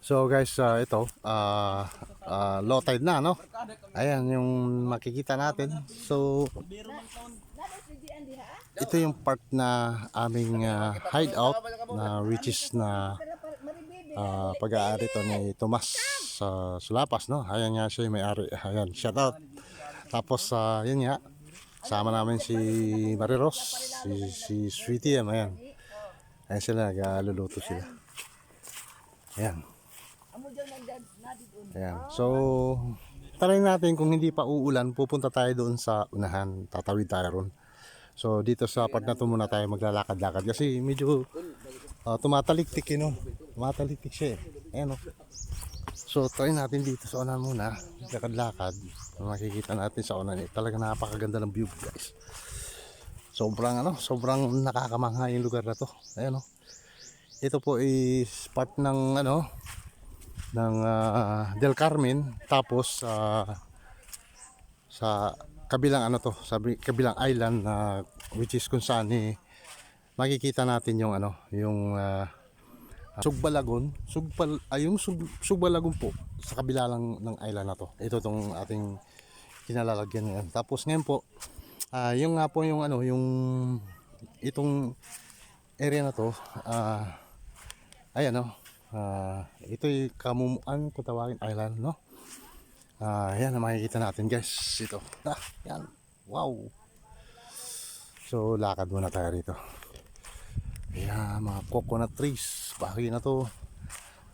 So guys, ah, ito, ah ah, low tide na, no? Ayan yung makikita natin. So, ito yung part na aming ah, hideout na which is na ah, pag-aari to ni Tomas sa Sulapas, no? Ayan nga siya yung may-ari. Ayan, shout out. Tapos, ah, yun nga, sama namin si Mariros, si, si Sweetie, ayan. Ayan sila, nagluluto sila. Ayan. Ayan. So, try natin kung hindi pa uulan, pupunta tayo doon sa unahan. Tatawid tayo ron. So, dito sa part na to muna tayo maglalakad-lakad kasi medyo uh, tumataliktik yun. No? Tumataliktik siya eh. Ayan o. So, try natin dito sa unahan muna. Lakad-lakad. Makikita natin sa unahan. Eh, talaga napakaganda ng view guys. Sobrang ano, sobrang nakakamangha yung lugar na to. Ayan o. Ito po is part ng ano ng ah, Del Carmen tapos ah, sa kabilang ano to, sa bi- kabilang island na which is kung saan eh, makikita natin yung ano, yung ah, Sugbalagon, Sugbal ay yung Sug, Sugbalagon po sa kabila lang ng island na to. Ito tong ating kinalalagyan ngayon. Tapos ngayon po, ah yung nga po yung ano, yung itong area na to, ah ayan no, ah ito'y kamumuan kung tawagin island, no? Ah, yan ang makikita natin guys. Ito. Ah, yan. Wow. So, lakad muna tayo rito. Ayan, mga coconut trees. Bahagi na to.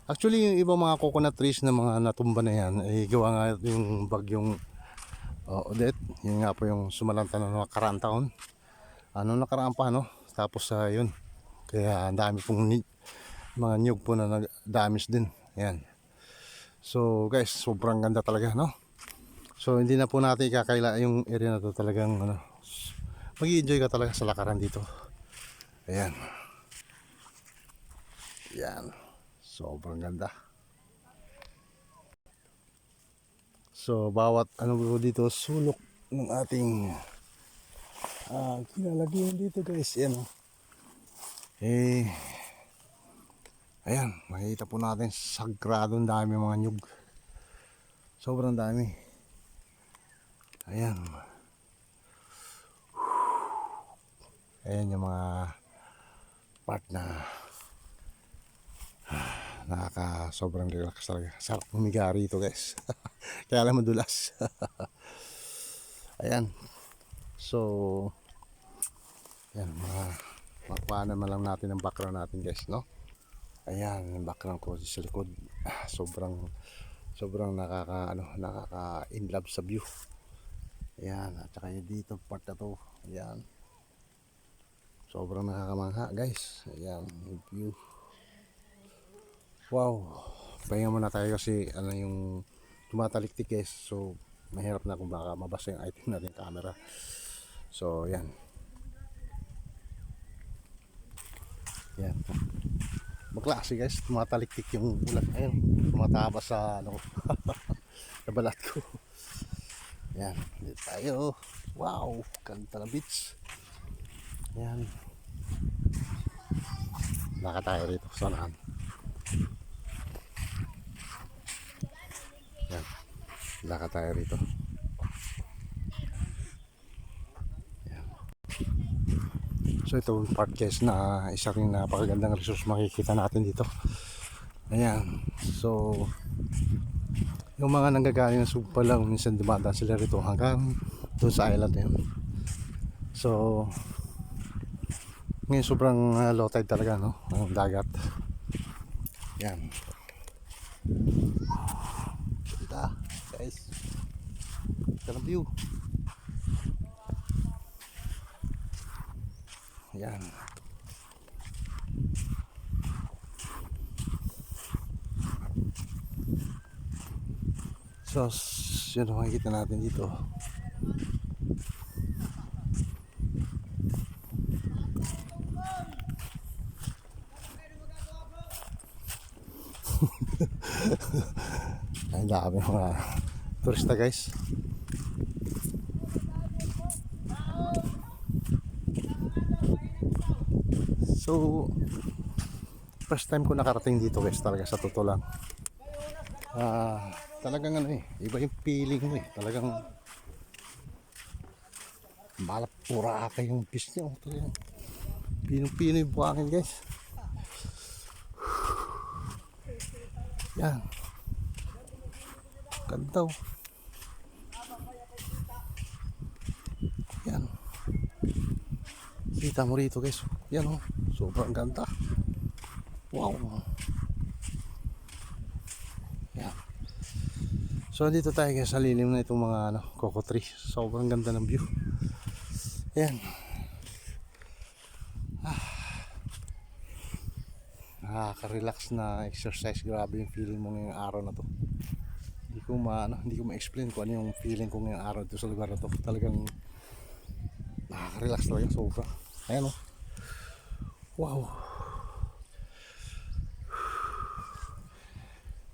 Actually, yung ibang mga coconut trees na mga natumba na yan, ay gawa nga yung bagyong uh, Odette. Yun nga po yung sumalanta ng mga karaan taon. Ano nakaraan pa, no? Tapos, ah, yun. Kaya, ang dami pong mga niyog po na nag-damage din. Ayan. So guys, sobrang ganda talaga, no? So hindi na po natin ikakaila yung area na to talagang ano, mag enjoy ka talaga sa lakaran dito. Ayan. Ayan. Sobrang ganda. So bawat ano po dito sulok ng ating ah kinalagyan dito guys, yan oh. Eh Ayan, makikita po natin sagradong dami mga nyug. Sobrang dami. Ayan. Ayan yung mga part na nakaka sobrang relax talaga. Sarap humiga rito guys. Kaya lang madulas. Ayan. So, ayan, mga makuha naman lang natin ang background natin guys, no? Ayan, yung background ko sa likod. Ah, sobrang sobrang nakaka ano, nakaka in love sa view. Ayan, at saka yung dito part na to. Ayan. Sobrang nakakamangha, guys. Ayan, yung view. Wow. Pahinga muna tayo kasi ano yung tumataliktik guys. So, mahirap na kung baka mabasa yung item natin camera. So, ayan. Ayan maklase guys. Tumataliktik yung ulan ayun tumataba sa ano sa balat ko. Yan dito tayo. Wow ganda ng beach. Yan. Laka tayo rito sanahan. Yan. Laka tayo rito So ito yung part guys na isa ring napakagandang resource makikita natin dito. Ayan. So yung mga nanggagaling ng Sugpa lang minsan dumadaan sila rito hanggang doon sa island na yun. So ngayon sobrang uh, low tide talaga no ang dagat. Yan. Ganda guys. Ganda view. Yan. So, yun ang makikita natin dito. Ang dami mga turista guys. So, first time ko nakarating dito guys talaga sa totoo lang. Ah, talagang ano eh, iba yung feeling mo eh. Talagang malap pura ka yung fish niya. oh, pinong-pino yung buhangin guys. Yan. Ganda oh. Yan. Kita mo rito guys. Yan oh. Sobrang ganda. Wow. Yan. So dito tayo guys sa lilim na itong mga ano, coco tree. Sobrang ganda ng view. Yan. Ah. Nakaka-relax na exercise. Grabe yung feeling mo ngayong araw na to. Hindi ko ma ano, hindi ko ma-explain kung ano yung feeling ko ngayong araw dito sa lugar na to. Talagang nakaka-relax talaga sobra. Ayan oh. Wow.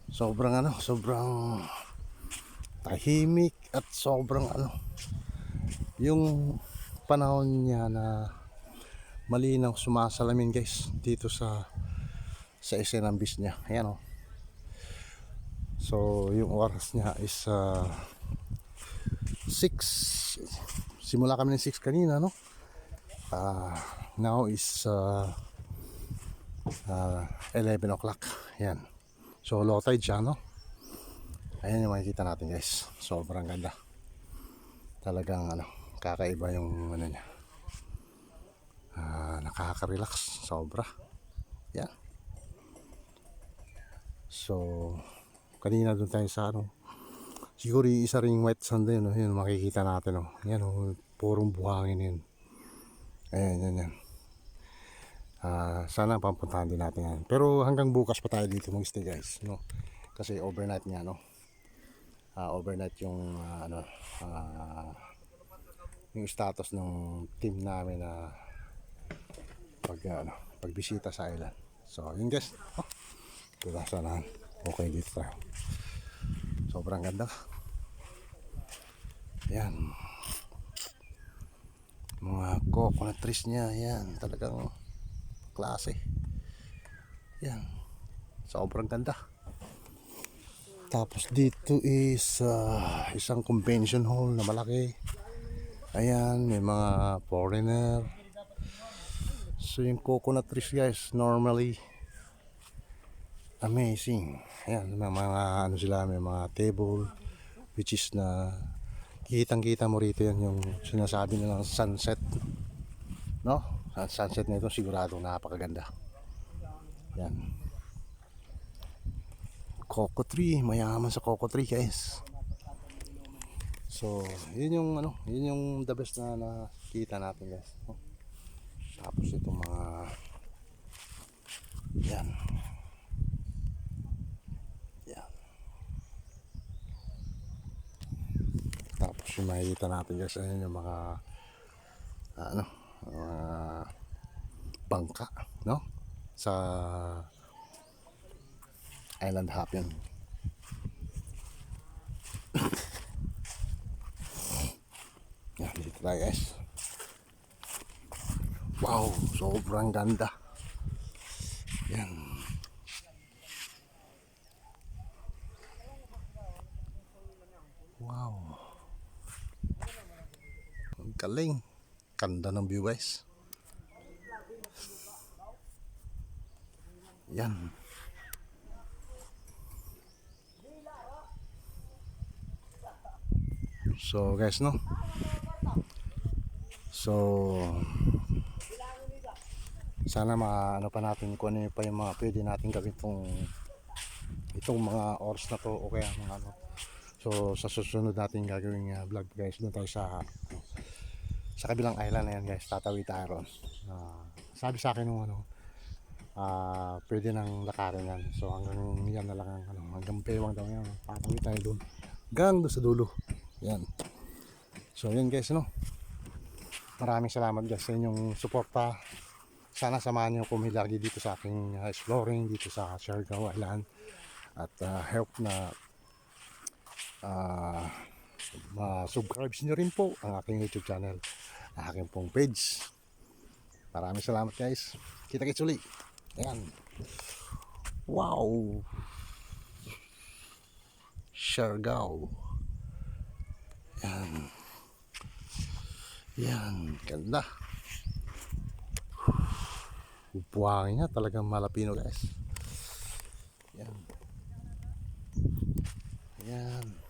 Sobrang ano, sobrang tahimik at sobrang ano yung panahon niya na malinaw sumasalamin guys dito sa sa Isenambis niya. Ayan oh. So, yung oras niya is uh, 6 simula kami ng 6 kanina no Ah, now is uh, uh, 11 o'clock. Yan. So low tide siya no? Ayan yung makikita natin guys. Sobrang ganda. Talagang ano kakaiba yung ano niya. Ah, nakaka-relax. Sobra. Yan. So kanina doon tayo sa ano siguro yung isa ring white sand yun, no? yun makikita natin oh. yan oh, purong buhangin yun. Ayan yan yan Ah, sana papuntahan din natin yan. Pero hanggang bukas pa tayo dito mag guys no? kasi overnight nga no? Ah, overnight yung ah, ano ah, yung status ng team namin na pag ano pagbisita sa island. So yun guys oh, diba sana okay dito tayo. Sobrang ganda. Yan. Mga coconut trees niya yan talagang klase. Yan. Sobrang ganda. Tapos dito is ah, isang convention hall na malaki. Ayan may mga foreigner. So yung coconut trees guys normally amazing. Ayan may mga ano sila may mga table which is na kitang kita mo rito yan yung sinasabi nilang sunset no ang sunset na ito sigurado napakaganda. Yan. Coco tree mayaman sa coco tree guys. So yun yung ano yun yung the best na nakita natin guys. No? tapos itong mga yan. Yan. Tapos yung makikita natin guys ayun yung mga ano mga bangka no? Sa island hop yun. Yan dito tayo guys. Wow sobrang ganda. Yan. Wow. Ang galing. Ganda ng view guys yan. So guys no? So sana maano pa natin kung ano pa yung mga pwede natin gawin itong itong mga oras na to o kaya mga ano. So sa susunod natin gagawin uh, vlog guys doon tayo sa sa kabilang island na yan guys. Tatawid tayo Ah, sabi sa akin nung ano ah pwede nang lakarin yan. So hanggang yan na lang ang ano hanggang pewang daw yan. Tatawid tayo doon. Hanggang doon sa dulo. Yan. So yan guys no? Maraming salamat guys sa inyong suporta. Sana samahan niyo kami lagi dito sa aking uh, exploring dito sa Siargao Island. At uh, help na uh, ma-subscribe niyo rin po ang aking YouTube channel ang aking pong page. Maraming salamat guys. Kita kits uli ayan Wow! Siargao. Yan. Yan, ganda. Buwangin niya, talagang malapino guys. Yan. Yan.